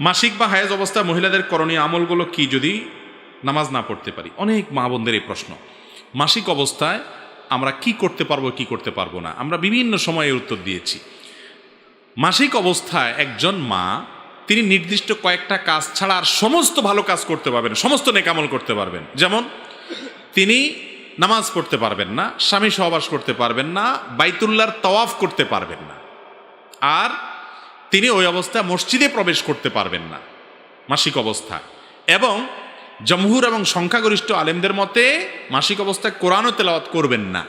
মাসিক বা হায়েজ অবস্থায় মহিলাদের করণীয় আমলগুলো কি যদি নামাজ না পড়তে পারি? অনেক মা বোনদের এই প্রশ্ন। মাসিক অবস্থায় আমরা কি করতে পারব, কি করতে পারব না? আমরা বিভিন্ন সময়ে উত্তর দিয়েছি। মাসিক অবস্থায় একজন মা, তিনি নির্দিষ্ট কয়েকটা কাজ ছাড়া আর সমস্ত ভালো কাজ করতে পারবেন সমস্ত নেকামল করতে পারবেন। যেমন, তিনি নামাজ পড়তে পারবেন না, স্বামী সহবাস করতে পারবেন না বাইতুল্লার তওয়াফ করতে পারবেন না। আর তিনি ওই অবস্থায় মসজিদে প্রবেশ করতে পারবেন না। মাসিক অবস্থা। এবং জমহুর এবং সংখ্যাগরিষ্ঠ আলেমদের মতে মাসিক অবস্থায় কোরআনও তেলাওয়াত করবেন না।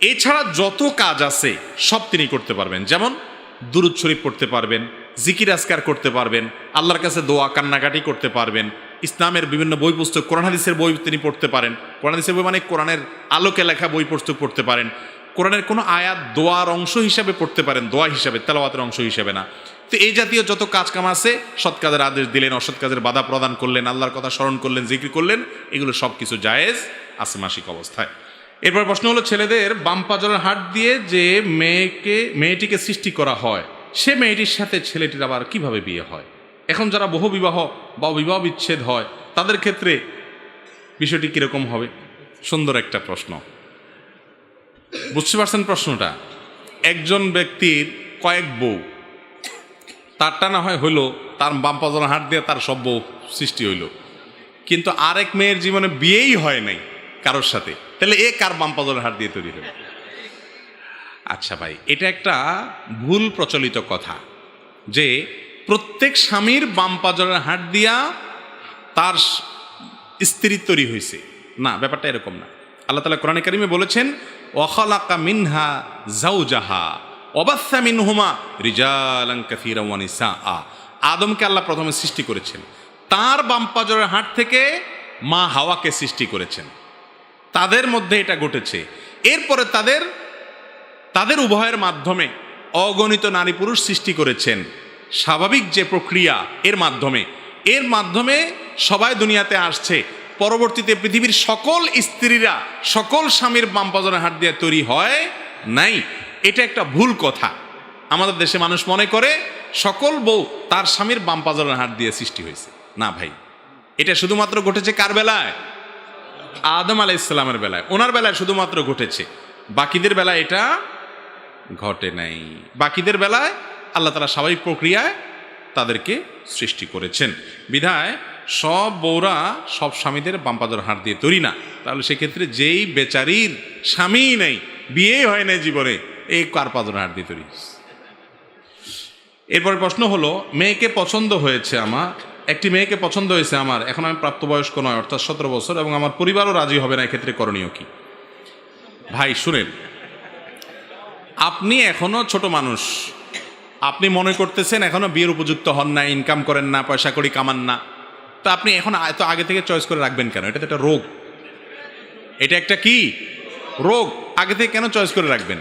এছাড়া যত কাজ আছে, সব তিনি করতে পারবেন। যেমন দুরুদ শরীফ পড়তে পারবেন, জিকির আসকার করতে পারবেন, আল্লাহর কাছে দোয়া কান্নাকাটি করতে পারবেন, ইসলামের বিভিন্ন বই পুস্তক, কোরআন হাদিসের বই তিনি পড়তে পারেন। কোরআন হাদিসের বই মানে কোরআনের আলোকে লেখা বই পুস্তক পড়তে পারেন। কোরআনের কোনো আয়াত দোয়ার অংশ হিসাবে পড়তে পারেন, দোয়া হিসাবে, তেলাওয়াতের অংশ হিসাবে না। তো এই জাতীয় যত কাজ কাম আছে, সৎ কাজের আদেশ দিলেন, অসৎ কাজের বাধা প্রদান করলেন, আল্লাহর কথা স্মরণ করলেন, জিক্রি করলেন, এগুলো সব কিছু জায়েজ আছে মাসিক অবস্থায়। এরপর প্রশ্ন হলো, ছেলেদের বাম পাজরের হাট দিয়ে যে মেয়েকে, মেয়েটিকে সৃষ্টি করা হয়, সে মেয়েটির সাথে ছেলেটির আবার কীভাবে বিয়ে হয়? এখন যারা বহু বিবাহ বা বিবাহ বিচ্ছেদ হয়, তাদের ক্ষেত্রে বিষয়টি কীরকম হবে? সুন্দর একটা প্রশ্ন। বুঝতে পারছেন প্রশ্নটা? একজন ব্যক্তির কয়েক বউ তারটা না হয় হইল তার বাম পাজরের হাট দিয়ে তার সব বউ সৃষ্টি হইল। কিন্তু আরেক মেয়ের জীবনে বিয়েই হয় নাই কারোর সাথে। তাহলে এ কার বাম পাজরের হাট দিয়ে তৈরি হবে আচ্ছা ভাই, এটা একটা ভুল প্রচলিত কথা যে প্রত্যেক স্বামীর বাম পাজরের হাট দিয়া তার স্ত্রী তৈরি হয়েছে না, ব্যাপারটা এরকম না। আল্লাহ তালা কোরআন কারিমে বলেছেন ওয়াখালাকা মিনহা জাউজাহা অবাস্থা মিনহুমা রিজালাং কাসীরা ওয়া নিসা আদমকে আল্লাহ প্রথমে সৃষ্টি করেছেন। তার বাম পাজরের হাট থেকে মা হাওয়াকে সৃষ্টি করেছেন। তাদের মধ্যে এটা ঘটেছে। এরপরে তাদের তাদের উভয়ের মাধ্যমে অগণিত নারী পুরুষ সৃষ্টি করেছেন। স্বাভাবিক যে প্রক্রিয়া এর মাধ্যমে এর মাধ্যমে সবাই দুনিয়াতে আসছে। পরবর্তীতে পৃথিবীর সকল স্ত্রীরা, সকল স্বামীর বামপাজনের হাত দিয়ে তৈরি হয় নাই। এটা একটা ভুল কথা। আমাদের দেশে মানুষ মনে করে, সকল বউ তার স্বামীর বামপাজনের হাত দিয়ে সৃষ্টি হয়েছে। না ভাই, এটা শুধুমাত্র ঘটেছে কার বেলায়? আদম আলাহ ইসলামের বেলায়। ওনার বেলায় শুধুমাত্র ঘটেছে। বাকিদের বেলায় এটা ঘটে নাই। বাকিদের বেলায় আল্লাহ তালা স্বাভাবিক প্রক্রিয়ায় তাদেরকে সৃষ্টি করেছেন। বিধায় সব বউরা সব স্বামীদের বাম্পাদর হাত দিয়ে তৈরি না। তাহলে সেক্ষেত্রে যেই বেচারির স্বামীই নেই বিয়ে হয় না জীবনে, এই কার পাদর হাত দিয়ে তৈরি? এরপরে প্রশ্ন হলো, মেয়েকে পছন্দ হয়েছে আমার, একটি মেয়েকে পছন্দ হয়েছে আমার, এখন আমি প্রাপ্তবয়স্ক নয়, অর্থাৎ সতেরো বছর, এবং আমার পরিবারও রাজি হবে না, এক্ষেত্রে করণীয় কি? ভাই, শুনেন, আপনি এখনও ছোট মানুষ, আপনি মনে করতেছেন এখনও বিয়ের উপযুক্ত হন না ইনকাম করেন না, পয়সা করি কামান না। তো আপনি এখন এত আগে থেকে চয়েস করে রাখবেন কেন? এটা তো একটা রোগ। এটা একটা কি? রোগ। আগে থেকে কেন চয়েস করে রাখবেন?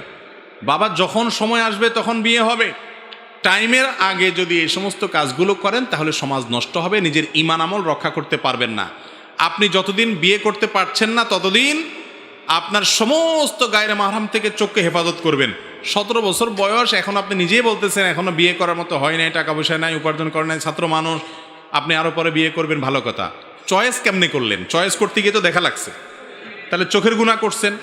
বাবা যখন সময় আসবে তখন বিয়ে হবে। টাইমের আগে যদি এই সমস্ত কাজগুলো করেন, তাহলে সমাজ নষ্ট হবে, নিজের ইমান আমল রক্ষা করতে পারবেন না। আপনি যতদিন বিয়ে করতে পারছেন না, ততদিন আপনার সমস্ত গায়ের মাহরাম থেকে চোখকে হেফাজত করবেন। সতেরো বছর বয়স, এখন আপনি নিজেই বলতেছেন, এখনও বিয়ে করার মতো হয় নাই, টাকা পয়সা নাই, উপার্জন করেন নাই, ছাত্র মানুষ আপনি আরও পরে বিয়ে করবেন, ভালো কথা। চয়েস কেমনে করলেন? চয়েস করতে গিয়ে তো দেখা লাগছে। তাহলে চোখের গুণা করছেন।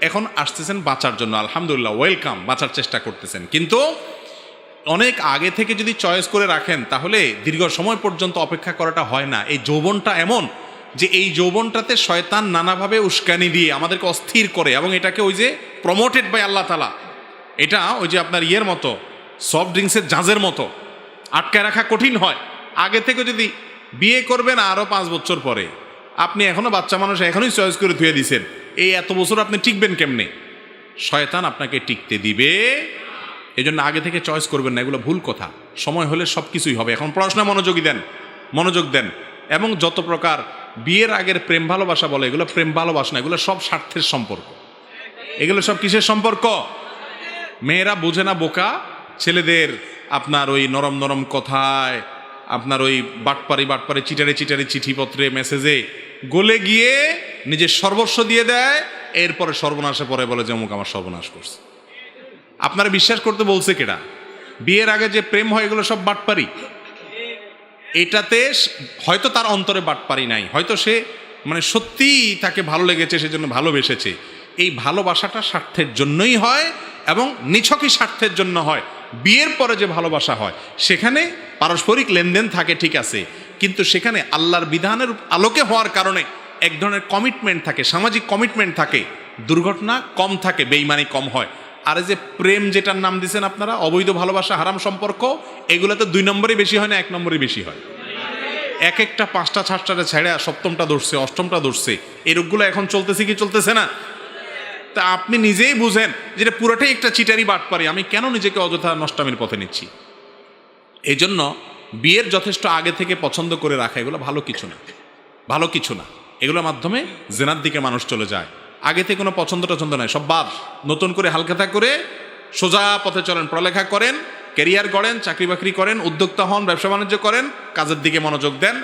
এখন আসতেছেন বাঁচার জন্য। আলহামদুলিল্লাহ ওয়েলকাম বাঁচার চেষ্টা করতেছেন। কিন্তু অনেক আগে থেকে যদি চয়েস করে রাখেন, তাহলে দীর্ঘ সময় পর্যন্ত অপেক্ষা করাটা হয় না। এই যৌবনটা এমন যে এই যৌবনটাতে শয়তান নানাভাবে উস্কানি দিয়ে আমাদেরকে অস্থির করে এবং এটাকে ওই যে প্রমোটেড বাই আল্লাহ তালা এটা ওই যে আপনার ইয়ের মতো সফট ড্রিঙ্কসের জাঁজের মতো। আটকায় রাখা কঠিন হয়। আগে থেকে যদি বিয়ে করবেন আরও পাঁচ বছর পরে, আপনি এখনও বাচ্চা মানুষ, এখনই চয়েস করে ধুয়ে দিছেন। এই এত বছর আপনি টিকবেন কেমনে? শয়তান আপনাকে টিকতে দিবে। এই জন্য আগে থেকে চয়েস করবেন না, এগুলো ভুল কথা। সময় হলে সব কিছুই হবে। এখন পড়াশোনা মনোযোগী দেন, মনোযোগ দেন। এবং যত প্রকার বিয়ের আগের প্রেম ভালোবাসা বলে, এগুলো প্রেম ভালোবাসা এগুলো সব স্বার্থের সম্পর্ক। এগুলো সব কিসের সম্পর্ক? মেয়েরা বোঝে না বোকা, ছেলেদের আপনার ওই নরম নরম কথায় আপনার ওই বাটপারি বাটপারি চিটারে চিটারে চিঠিপত্রে মেসেজে গলে গিয়ে নিজের সর্বস্ব দিয়ে দেয়, এরপরে সর্বনাশে পরে বলে যে অমুক আমার সর্বনাশ করছে। আপনারা বিশ্বাস করতে বলছে কেডা? বিয়ের আগে যে প্রেম হয় এগুলো সব বাটপারি। এটাতে হয়তো তার অন্তরে বাটপারি নাই, হয়তো সে মানে সত্যিই তাকে ভালো লেগেছে, সেজন্য ভালোবেসেছে। এই ভালোবাসাটা স্বার্থের জন্যই হয় এবং নিছকই স্বার্থের জন্য হয়। বিয়ের পরে যে ভালোবাসা হয়, সেখানে পারস্পরিক লেনদেন থাকে, ঠিক আছে। কিন্তু সেখানে আল্লাহর বিধানের আলোকে হওয়ার কারণে এক ধরনের কমিটমেন্ট থাকে, সামাজিক কমিটমেন্ট থাকে। দুর্ঘটনা কম থাকে, বেইমানি কম হয়। আর যে প্রেম যেটার নাম দিয়েছেন আপনারা, অবৈধ ভালোবাসা, হারাম সম্পর্ক, এগুলো তো দুই নম্বরই বেশি হয় না, এক নম্বরই বেশি হয়। এক একটা পাঁচটা ছাড়টা ছেড়ে সপ্তমটা ধরছে, অষ্টমটা ধরছে। এই রোগগুলো এখন চলতেছে কি চলতেছে না? তা আপনি নিজেই বুঝেন যেটা পুরোটাই একটা চিটারি বাট পারি আমি কেন নিজেকে অযথা নষ্টামির পথে নিচ্ছি? এই জন্য বিয়ের যথেষ্ট আগে থেকে পছন্দ করে রাখা এগুলো ভালো কিছু না। ভালো কিছু না। এগুলোর মাধ্যমে জেনার দিকে মানুষ চলে যায়। আগে থেকে কোনো পছন্দ টছন্দ নাই। সব বাদ। নতুন করে হালখাতা করে সোজা পথে চলেন, পড়ালেখা করেন, ক্যারিয়ার গড়েন, চাকরি বাকরি করেন, উদ্যোক্তা হন, ব্যবসা বাণিজ্য করেন, কাজের দিকে মনোযোগ দেন।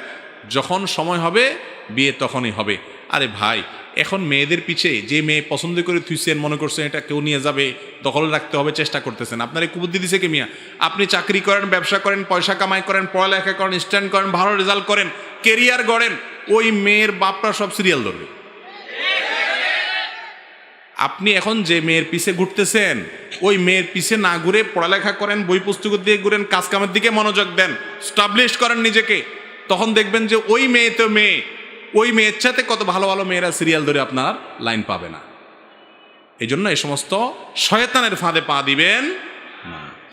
যখন সময় হবে, বিয়ে তখনই হবে। আরে ভাই এখন মেয়েদের পিছে যে মেয়ে পছন্দ করে থুইছেন মনে করছেন এটা কেউ নিয়ে যাবে, দখল রাখতে হবে, চেষ্টা করতেছেন। আপনার এই কুবুদ্ধি দিছে কে মিয়া? আপনি চাকরি করেন, ব্যবসা করেন, পয়সা কামাই করেন, পড়ালেখা করেন স্ট্যান্ড করেন, ভালো রেজাল্ট করেন কেরিয়ার গড়েন, ওই মেয়ের বাপরা সব সিরিয়াল ধরবে। আপনি এখন যে মেয়ের পিছে ঘুরতেছেন, ওই মেয়ের পিছে না ঘুরে পড়ালেখা করেন, বই পুস্তক দিয়ে ঘুরেন কাজ কামের দিকে মনোযোগ দেন, স্টাবলিশ করেন নিজেকে, তখন দেখবেন যে ওই মেয়ে তো মেয়ে। ওই মেয়ের সাথে কত ভালো ভালো মেয়েরা সিরিয়াল ধরে আপনার লাইন পাবে না। এই জন্য এই সমস্ত শয়তানের ফাঁদে পা দিবেন।